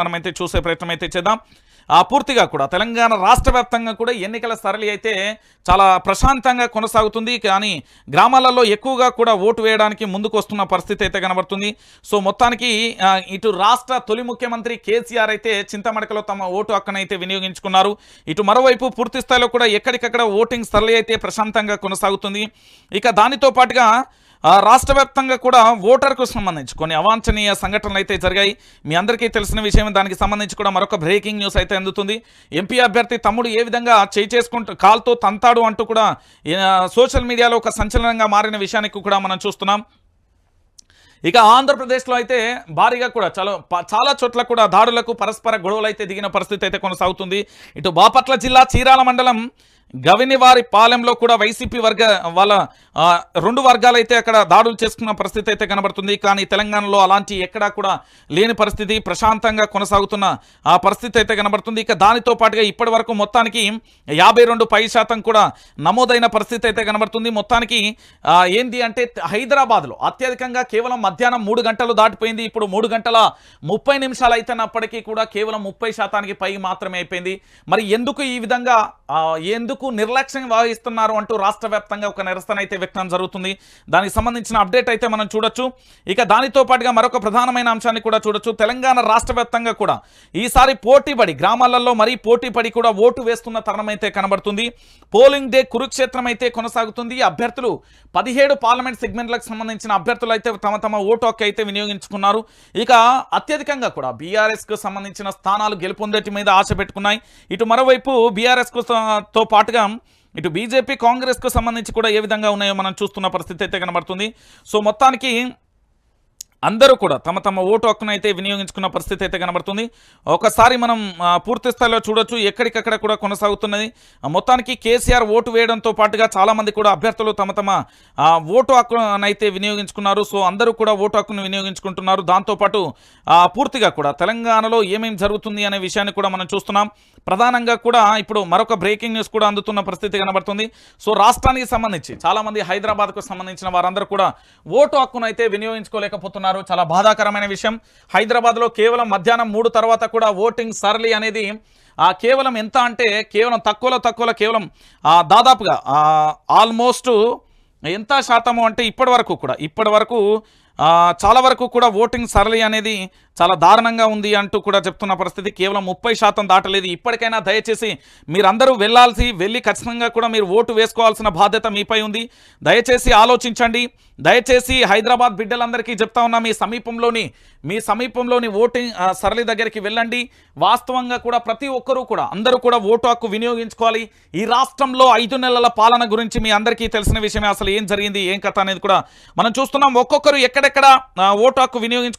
మనమైతే చూసే ప్రయత్నం అయితే చేద్దాం. ఆ పూర్తిగా కూడా తెలంగాణ రాష్ట్ర వ్యాప్తంగా కూడా ఎన్నికల సరళి అయితే చాలా ప్రశాంతంగా కొనసాగుతుంది. కానీ గ్రామాలలో ఎక్కువగా కూడా ఓటు వేయడానికి ముందుకు వస్తున్న పరిస్థితి అయితే కనబడుతుంది. సో మొత్తానికి ఇటు రాష్ట్ర తొలి ముఖ్యమంత్రి కేసీఆర్ అయితే చింతమడకలో తమ ఓటు హక్కునైతే వినియోగించుకున్నారు. ఇటు మరోవైపు పూర్తి స్థాయిలో కూడా ఎక్కడికక్కడ ఓటింగ్ సరళి అయితే ప్రశాంతంగా కొనసాగుతుంది. ఇక దానితో పాటుగా రాష్ట్ర వ్యాప్తంగా కూడా ఓటర్కు సంబంధించి కొన్ని అవాంఛనీయ సంఘటనలు అయితే జరిగాయి. మీ అందరికీ తెలిసిన విషయం దానికి సంబంధించి కూడా మరొక బ్రేకింగ్ న్యూస్ అయితే అందుతుంది. ఎంపీ అభ్యర్థి తమ్ముడు ఏ విధంగా చేయి చేసుకుంటూ కాల్తో తంతాడు అంటూ కూడా సోషల్ మీడియాలో ఒక సంచలనంగా మారిన విషయానికి కూడా మనం చూస్తున్నాం. ఇక ఆంధ్రప్రదేశ్లో అయితే భారీగా కూడా చాలా చాలా చోట్ల కూడా దాడులకు పరస్పర గొడవలు అయితే దిగిన పరిస్థితి అయితే కొనసాగుతుంది. ఇటు బాపట్ల జిల్లా చీరాల మండలం గవినివారి పాలెంలో కూడా వైసీపీ వర్గ వాళ్ళ రెండు వర్గాలు అయితే అక్కడ దాడులు చేసుకున్న పరిస్థితి అయితే కనబడుతుంది. కానీ తెలంగాణలో అలాంటి ఎక్కడా కూడా లేని పరిస్థితి ప్రశాంతంగా కొనసాగుతున్న ఆ పరిస్థితి అయితే కనబడుతుంది. ఇక దానితో పాటుగా ఇప్పటి వరకు మొత్తానికి యాభై రెండు పై శాతం కూడా నమోదైన పరిస్థితి అయితే కనబడుతుంది. మొత్తానికి ఏంది అంటే హైదరాబాద్లో అత్యధికంగా కేవలం మధ్యాహ్నం మూడు గంటలు దాటిపోయింది. ఇప్పుడు మూడు గంటల ముప్పై నిమిషాలు అయితేనప్పటికీ కూడా కేవలం ముప్పై శాతానికి పై మాత్రమే అయిపోయింది. మరి ఎందుకు ఈ విధంగా ఎందుకు ఎందుకు నిర్లక్ష్యంగా వహిస్తున్నారు అంటూ రాష్ట్ర వ్యాప్తంగా ఒక నిరసన అయితే వ్యక్తం జరుగుతుంది. దానికి సంబంధించిన అప్డేట్ అయితే మనం చూడొచ్చు. ఇక దానితో పాటుగా మరొక ప్రధానమైన అంశాన్ని కూడా చూడొచ్చు. తెలంగాణ రాష్ట్ర వ్యాప్తంగా కూడా ఈసారి పోటీపడి గ్రామాలలో మరీ పోటీపడి కూడా ఓటు వేస్తున్న తరుణం అయితే కనబడుతుంది. పోలింగ్ డే కురుక్షేత్రం అయితే కొనసాగుతుంది. అభ్యర్థులు పదిహేడు పార్లమెంట్ సెగ్మెంట్లకు సంబంధించిన అభ్యర్థులు అయితే తమ తమ ఓటు హక్కు అయితే వినియోగించుకున్నారు. ఇక అత్యధికంగా కూడా బీఆర్ఎస్కు సంబంధించిన స్థానాలు గెలుపొందేటి మీద ఆశ పెట్టుకున్నాయి. ఇటు మరోవైపు బీఆర్ఎస్కు తో పాటు పాటుగా ఇటు బీజేపీ కాంగ్రెస్కు సంబంధించి కూడా ఏ విధంగా ఉన్నాయో మనం చూస్తున్న పరిస్థితి అయితే కనబడుతుంది. సో మొత్తానికి అందరూ కూడా తమ తమ ఓటు హక్కును అయితే వినియోగించుకున్న పరిస్థితి అయితే కనబడుతుంది. ఒకసారి మనం పూర్తి స్థాయిలో చూడొచ్చు. ఎక్కడికక్కడ కూడా కొనసాగుతున్నది. మొత్తానికి కేసీఆర్ ఓటు వేయడంతో పాటుగా చాలామంది కూడా అభ్యర్థులు తమ తమ ఓటు హక్కును అయితే వినియోగించుకున్నారు. సో అందరూ కూడా ఓటు హక్కును వినియోగించుకుంటున్నారు. దాంతోపాటు పూర్తిగా కూడా తెలంగాణలో ఏమేమి జరుగుతుంది అనే విషయాన్ని కూడా మనం చూస్తున్నాం. ప్రధానంగా కూడా ఇప్పుడు మరొక బ్రేకింగ్ న్యూస్ కూడా అందుతున్న పరిస్థితి కనబడుతుంది. సో రాష్ట్రానికి సంబంధించి చాలామంది హైదరాబాద్కు సంబంధించిన వారందరూ కూడా ఓటు హక్కును అయితే వినియోగించుకోలేకపోతున్నారు. చాలా బాధాకరమైన విషయం. హైదరాబాద్లో కేవలం మధ్యాహ్నం మూడు తర్వాత కూడా ఓటింగ్ సరళి అనేది ఆ కేవలం ఎంత అంటే కేవలం తక్కువలో తక్కువలో కేవలం దాదాపుగా ఆల్మోస్ట్ ఎంత శాతము అంటే ఇప్పటి వరకు కూడా ఇప్పటి వరకు చాలా వరకు కూడా ఓటింగ్ సరళి అనేది చాలా దారుణంగా ఉంది అంటూ కూడా చెప్తున్న పరిస్థితి. కేవలం ముప్పై శాతం దాటలేదు. ఇప్పటికైనా దయచేసి మీరందరూ వెళ్ళాల్సి వెళ్ళి ఖచ్చితంగా కూడా మీరు ఓటు వేసుకోవాల్సిన బాధ్యత మీపై ఉంది. దయచేసి ఆలోచించండి. దయచేసి హైదరాబాద్ బిడ్డలందరికీ చెప్తా ఉన్నా మీ సమీపంలోని మీ సమీపంలోని ఓటింగ్ సరళి దగ్గరికి వెళ్ళండి. వాస్తవంగా కూడా ప్రతి ఒక్కరూ కూడా అందరూ కూడా ఓటు హక్కు వినియోగించుకోవాలి. ఈ రాష్ట్రంలో ఐదు నెలల పాలన గురించి మీ అందరికీ తెలిసిన విషయమే. అసలు ఏం జరిగింది ఏం కథ అనేది కూడా మనం చూస్తున్నాం. ఒక్కొక్కరు ఎక్కడ ఎక్కడెక్కడ ఓటు హక్కు వినియోగించుకున్న